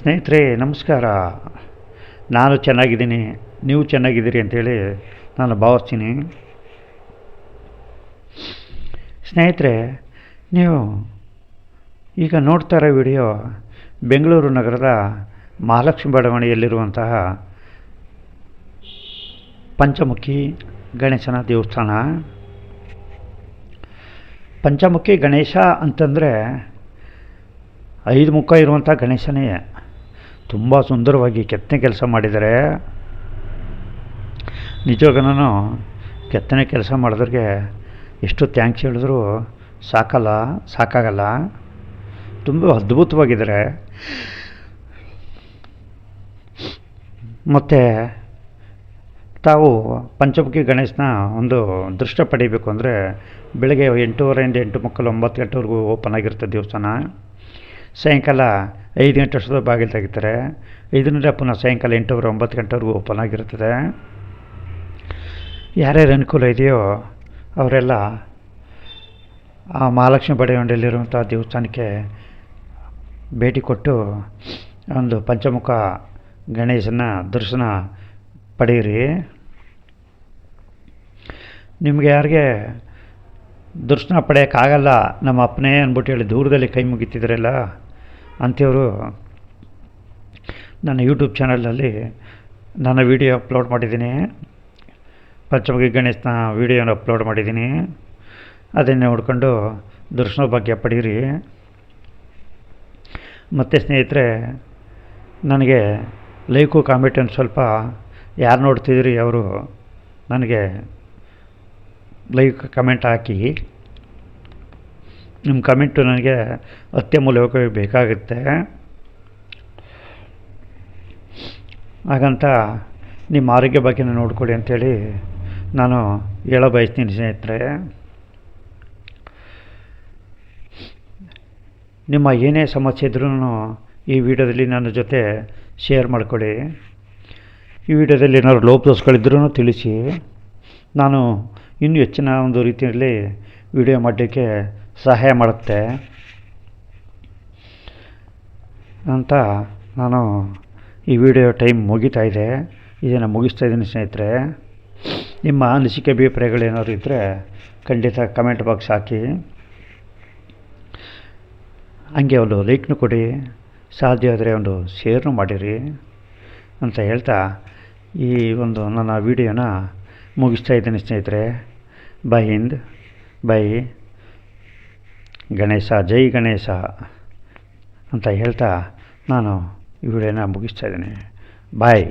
ಸ್ನೇಹಿತರೆ, ನಮಸ್ಕಾರ. ನಾನು ಚೆನ್ನಾಗಿದ್ದೀನಿ. ನೀವು ಚೆನ್ನಾಗಿದ್ದೀರಿ ಅಂತೇಳಿ ನಾನು ಭಾವಿಸ್ತೀನಿ. ಸ್ನೇಹಿತರೆ, ನೀವು ಈಗ ನೋಡ್ತಾ ವಿಡಿಯೋ ಬೆಂಗಳೂರು ನಗರದ ಮಹಾಲಕ್ಷ್ಮಿ ಬಡಾವಣೆಯಲ್ಲಿರುವಂತಹ ಪಂಚಮುಖಿ ಗಣೇಶನ ದೇವಸ್ಥಾನ. ಪಂಚಮುಖಿ ಗಣೇಶ ಅಂತಂದರೆ ಐದು ಮುಖ ಇರುವಂಥ ಗಣೇಶನೇ. ತುಂಬ ಸುಂದರವಾಗಿ ಕೆತ್ತನೆ ಕೆಲಸ ಮಾಡಿದ್ದಾರೆ. ನಿಜವಾಗನೂ ಕೆತ್ತನೆ ಕೆಲಸ ಮಾಡಿದ್ರಿಗೆ ಎಷ್ಟು ಥ್ಯಾಂಕ್ಸ್ ಹೇಳಿದ್ರು ಸಾಕಲ್ಲ, ಸಾಕಾಗಲ್ಲ. ತುಂಬ ಅದ್ಭುತವಾಗಿದ್ದಾರೆ. ಮತ್ತು ತಾವು ಪಂಚಮುಖಿ ಗಣೇಶನ ಒಂದು ದೃಷ್ಟ ಪಡಿಬೇಕು ಅಂದರೆ ಬೆಳಗ್ಗೆ ಎಂಟೂವರೆಯಿಂದ ಎಂಟು ಮಕ್ಕಳು ಒಂಬತ್ತು ಗಂಟೆವರೆಗೂ ಓಪನ್ ಆಗಿರುತ್ತೆ ದೇವಸ್ಥಾನ. ಸಾಯಂಕಾಲ ಐದು ಗಂಟೆ ಅಷ್ಟೊತ್ತಿಗೆ ಬಾಗಿಲು ತೆಗಿತಾರೆ. ಇದರಿಂದ ಪುನಃ ಸಾಯಂಕಾಲ ಎಂಟೂವರೆ ಒಂಬತ್ತು ಗಂಟೆವರೆಗೂ ಓಪನ್ ಆಗಿರ್ತದೆ ಯಾರ್ಯಾರು ಅನುಕೂಲ ಇದೆಯೋ ಅವರೆಲ್ಲ ಆ ಮಹಾಲಕ್ಷ್ಮಿ ಬಡಾವಣೆಯಲ್ಲಿರುವಂಥ ದೇವಸ್ಥಾನಕ್ಕೆ ಭೇಟಿ ಕೊಟ್ಟು ಒಂದು ಪಂಚಮುಖ ಗಣೇಶನ ದರ್ಶನ ಪಡೆಯಿರಿ. ನಿಮಗೆ ಯಾರಿಗೆ ದರ್ಶನ ಪಡೆಯೋಕ್ಕಾಗಲ್ಲ ನಮ್ಮ ಅಪ್ಪನೇ ಅಂದ್ಬಿಟ್ಟು ಹೇಳಿ ದೂರದಲ್ಲಿ ಕೈ ಮುಗಿತಿದ್ರಲ್ಲ, ಅಂಥವರು ನನ್ನ ಯೂಟ್ಯೂಬ್ ಚಾನಲಲ್ಲಿ ನನ್ನ ವೀಡಿಯೋ ಅಪ್ಲೋಡ್ ಮಾಡಿದ್ದೀನಿ. ಪಂಚಮುಖಿ ಗಣೇಶನ ವೀಡಿಯೋನ ಅಪ್ಲೋಡ್ ಮಾಡಿದ್ದೀನಿ. ಅದನ್ನು ನೋಡಿಕೊಂಡು ದರ್ಶನ ಬಗ್ಗೆ ಪಡೀರಿ. ಮತ್ತು ಸ್ನೇಹಿತರೆ, ನನಗೆ ಲೈಕು ಕಾಮೆಂಟ್ ಸ್ವಲ್ಪ ಯಾರು ನೋಡ್ತಿದ್ದೀರಿ ಅವರು ನನಗೆ ಲೈಕ್ ಕಮೆಂಟ್ ಹಾಕಿ. ನಿಮ್ಮ ಕಮೆಂಟು ನನಗೆ ಅತ್ಯಮೂಲ್ಯವಾಗಿ ಬೇಕಾಗುತ್ತೆ. ಹಾಗಂತ ನಿಮ್ಮ ಆರೋಗ್ಯ ಬಗ್ಗೆ ನೋಡ್ಕೊಳ್ಳಿ ಅಂಥೇಳಿ ನಾನು ಹೇಳ ಬಯಸ್ತೀನಿ ಸ್ನೇಹಿತರೆ. ನಿಮ್ಮ ಏನೇ ಸಮಸ್ಯೆ ಇದ್ರೂ ಈ ವಿಡಿಯೋದಲ್ಲಿ ನನ್ನ ಜೊತೆ ಶೇರ್ ಮಾಡ್ಕೊಳ್ಳಿ. ಈ ವಿಡಿಯೋದಲ್ಲಿ ಏನಾದ್ರು ಲೋಪದೋಷಗಳಿದ್ರೂ ತಿಳಿಸಿ. ನಾನು ಇನ್ನೂ ಹೆಚ್ಚಿನ ಒಂದು ರೀತಿಯಲ್ಲಿ ವಿಡಿಯೋ ಮಾಡಲಿಕ್ಕೆ ಸಹಾಯ ಮಾಡುತ್ತೆ. ಅಂತ ನಾನು ಈ ವಿಡಿಯೋ ಟೈಮ್ ಮುಗಿತಾ ಇದೆ. ಇದನ್ನು ಮುಗಿಸ್ತಾ ಇದ್ದೀನಿ ಸ್ನೇಹಿತರೆ. ನಿಮ್ಮ ಅನಿಸಿಕೆ ಅಭಿಪ್ರಾಯಗಳೇನಾದ್ರು ಇದ್ದರೆ ಖಂಡಿತ ಕಮೆಂಟ್ ಬಾಕ್ಸ್ ಹಾಕಿ. ಹಂಗೆ ಒಂದು ಲೈಕ್ನು ಕೊಡಿ. ಸಾಧ್ಯ ಆದರೆ ಒಂದು ಶೇರ್ನು ಮಾಡಿರಿ ಅಂತ ಹೇಳ್ತಾ ಈ ಒಂದು ನನ್ನ ವಿಡಿಯೋನ ಮುಗಿಸ್ತಾ ಇದ್ದೀನಿ ಸ್ನೇಹಿತರೆ. ಬೈ ಹಿಂದ್ ಬೈ ಗಣೇಶ ಜೈ ಗಣೇಶ ಅಂತ ಹೇಳ್ತಾ ನಾನು ಈ ವಿಡಿಯೋನ ಮುಗಿಸ್ತಾ ಇದ್ದೀನಿ. ಬಾಯ್